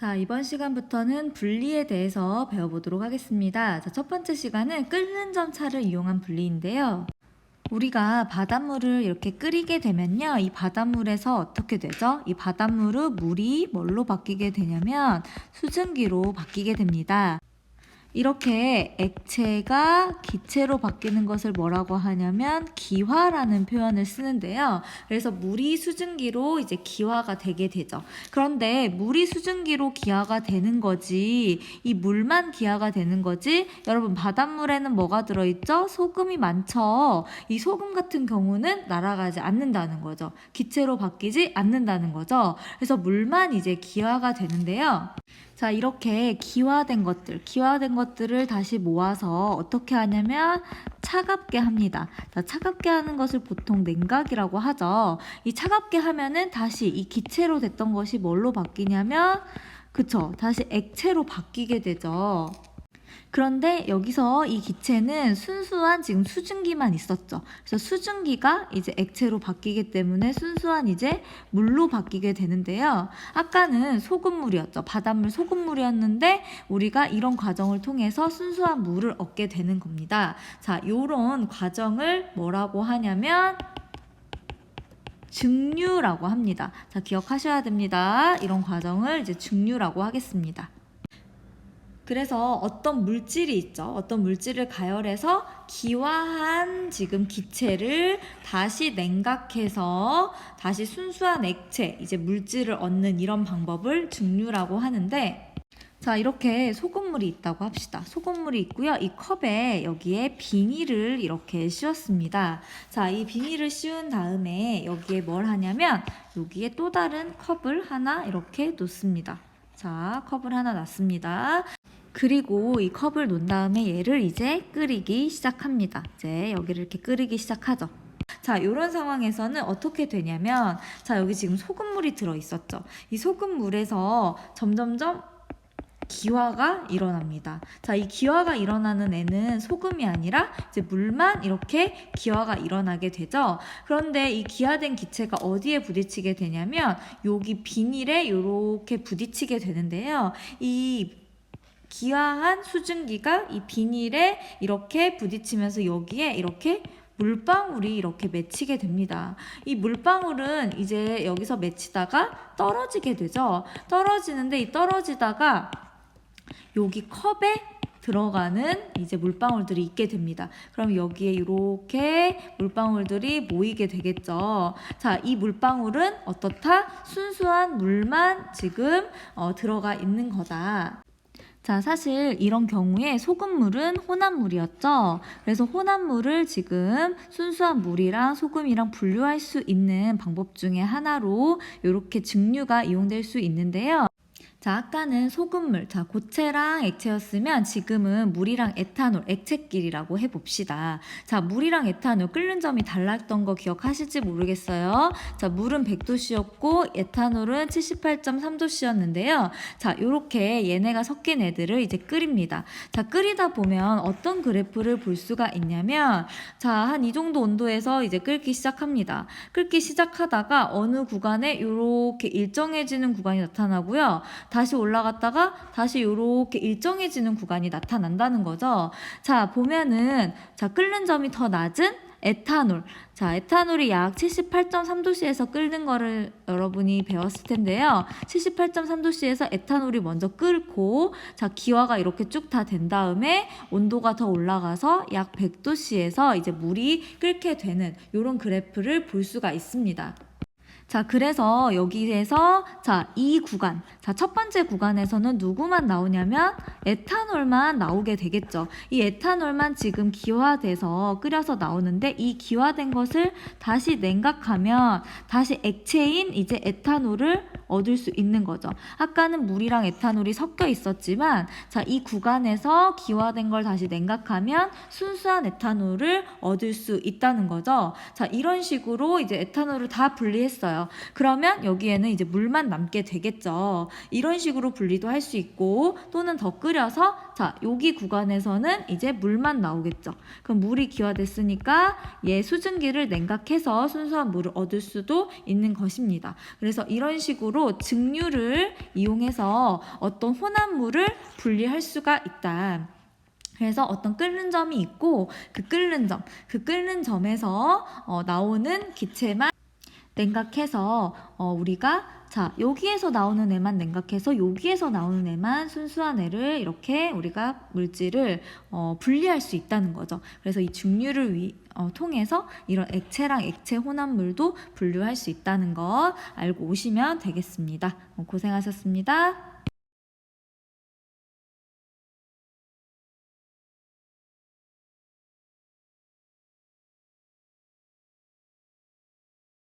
자, 이번 시간부터는 분리에 대해서 배워보도록 하겠습니다. 자, 첫 번째 시간은 끓는 점차를 이용한 분리인데요. 우리가 바닷물을 이렇게 끓이게 되면요. 이 바닷물에서 어떻게 되죠? 이 바닷물은 물이 뭘로 바뀌게 되냐면 수증기로 바뀌게 됩니다. 이렇게 액체가 기체로 바뀌는 것을 뭐라고 하냐면 기화라는 표현을 쓰는데요. 그래서 물이 수증기로 이제 기화가 되게 되죠. 그런데 물이 수증기로 기화가 되는 거지, 이 물만 기화가 되는 거지, 여러분, 바닷물에는 뭐가 들어있죠? 소금이 많죠. 이 소금 같은 경우는 날아가지 않는다는 거죠. 기체로 바뀌지 않는다는 거죠. 그래서 물만 이제 기화가 되는데요. 자, 이렇게 기화된 것들, 기화된 것들을 다시 모아서 어떻게 하냐면 차갑게 합니다. 자, 차갑게 하는 것을 보통 냉각이라고 하죠. 이 차갑게 하면은 다시 이 기체로 됐던 것이 뭘로 바뀌냐면 그쵸. 다시 액체로 바뀌게 되죠. 그런데 여기서 이 기체는 순수한 지금 수증기만 있었죠. 그래서 수증기가 이제 액체로 바뀌기 때문에 순수한 이제 물로 바뀌게 되는데요. 아까는 소금물이었죠. 바닷물 소금물이었는데 우리가 이런 과정을 통해서 순수한 물을 얻게 되는 겁니다. 자, 요런 과정을 뭐라고 하냐면 증류라고 합니다. 자, 기억하셔야 됩니다. 이런 과정을 이제 증류라고 하겠습니다. 그래서 어떤 물질이 있죠. 어떤 물질을 가열해서 기화한 지금 기체를 다시 냉각해서 다시 순수한 액체, 이제 물질을 얻는 이런 방법을 증류라고 하는데 자, 이렇게 소금물이 있다고 합시다. 소금물이 있고요. 이 컵에 여기에 비닐을 이렇게 씌웠습니다. 자, 이 비닐을 씌운 다음에 여기에 뭘 하냐면 여기에 또 다른 컵을 하나 이렇게 놓습니다. 자, 컵을 하나 놨습니다. 그리고 이 컵을 놓은 다음에 얘를 이제 끓이기 시작합니다. 이제 여기를 이렇게 끓이기 시작하죠. 자, 이런 상황에서는 어떻게 되냐면, 자, 여기 지금 소금물이 들어 있었죠. 이 소금물에서 점점점 기화가 일어납니다. 자, 이 기화가 일어나는 애는 소금이 아니라 이제 물만 이렇게 기화가 일어나게 되죠. 그런데 이 기화된 기체가 어디에 부딪히게 되냐면 여기 비닐에 이렇게 부딪히게 되는데요. 이 기화한 수증기가 이 비닐에 이렇게 부딪히면서 여기에 이렇게 물방울이 이렇게 맺히게 됩니다. 이 물방울은 이제 여기서 맺히다가 떨어지게 되죠. 떨어지는데 이 떨어지다가 여기 컵에 들어가는 이제 물방울들이 있게 됩니다. 그럼 여기에 이렇게 물방울들이 모이게 되겠죠. 자, 이 물방울은 어떻다? 순수한 물만 지금 어, 들어가 있는 거다. 자, 사실 이런 경우에 소금물은 혼합물이었죠. 그래서 혼합물을 지금 순수한 물이랑 소금이랑 분류할 수 있는 방법 중에 하나로 이렇게 증류가 이용될 수 있는데요. 자, 아까는 소금물, 자, 고체랑 액체였으면 지금은 물이랑 에탄올, 액체끼리라고 해봅시다. 자, 물이랑 에탄올 끓는 점이 달랐던 거 기억하실지 모르겠어요. 자, 물은 100도씨였고 에탄올은 78.3도씨였는데요. 자, 요렇게 얘네가 섞인 애들을 이제 끓입니다. 자, 끓이다 보면 어떤 그래프를 볼 수가 있냐면 자, 한 이 정도 온도에서 이제 끓기 시작합니다. 끓기 시작하다가 어느 구간에 요렇게 일정해지는 구간이 나타나고요. 다시 올라갔다가 다시 이렇게 일정해지는 구간이 나타난다는 거죠. 자, 보면은 자, 끓는 점이 더 낮은 에탄올. 자, 에탄올이 약 78.3도씨에서 끓는 거를 여러분이 배웠을 텐데요. 78.3도씨에서 에탄올이 먼저 끓고, 자, 기화가 이렇게 쭉 다 된 다음에 온도가 더 올라가서 약 100도씨에서 이제 물이 끓게 되는 이런 그래프를 볼 수가 있습니다. 자, 그래서 여기에서 자, 이 구간. 자, 첫 번째 구간에서는 누구만 나오냐면 에탄올만 나오게 되겠죠. 이 에탄올만 지금 기화돼서 끓여서 나오는데 이 기화된 것을 다시 냉각하면 다시 액체인 이제 에탄올을 얻을 수 있는 거죠. 아까는 물이랑 에탄올이 섞여 있었지만 자, 이 구간에서 기화된 걸 다시 냉각하면 순수한 에탄올을 얻을 수 있다는 거죠. 자, 이런 식으로 이제 에탄올을 다 분리했어요. 있어요. 그러면 여기에는 이제 물만 남게 되겠죠. 이런 식으로 분리도 할 수 있고 또는 더 끓여서 자 여기 구간에서는 이제 물만 나오겠죠. 그럼 물이 기화됐으니까 얘 수증기를 냉각해서 순수한 물을 얻을 수도 있는 것입니다. 그래서 이런 식으로 증류를 이용해서 어떤 혼합 물을 분리할 수가 있다. 그래서 어떤 끓는 점이 있고 그 끓는 점, 그 끓는 점에서 어, 나오는 기체만 냉각해서 어, 우리가 자 여기에서 나오는 애만 냉각해서 여기에서 나오는 애만 순수한 애를 이렇게 우리가 물질을 어, 분리할 수 있다는 거죠. 그래서 이 증류를 위, 어, 통해서 이런 액체랑 액체 혼합물도 분류할 수 있다는 거 알고 오시면 되겠습니다. 어, 고생하셨습니다.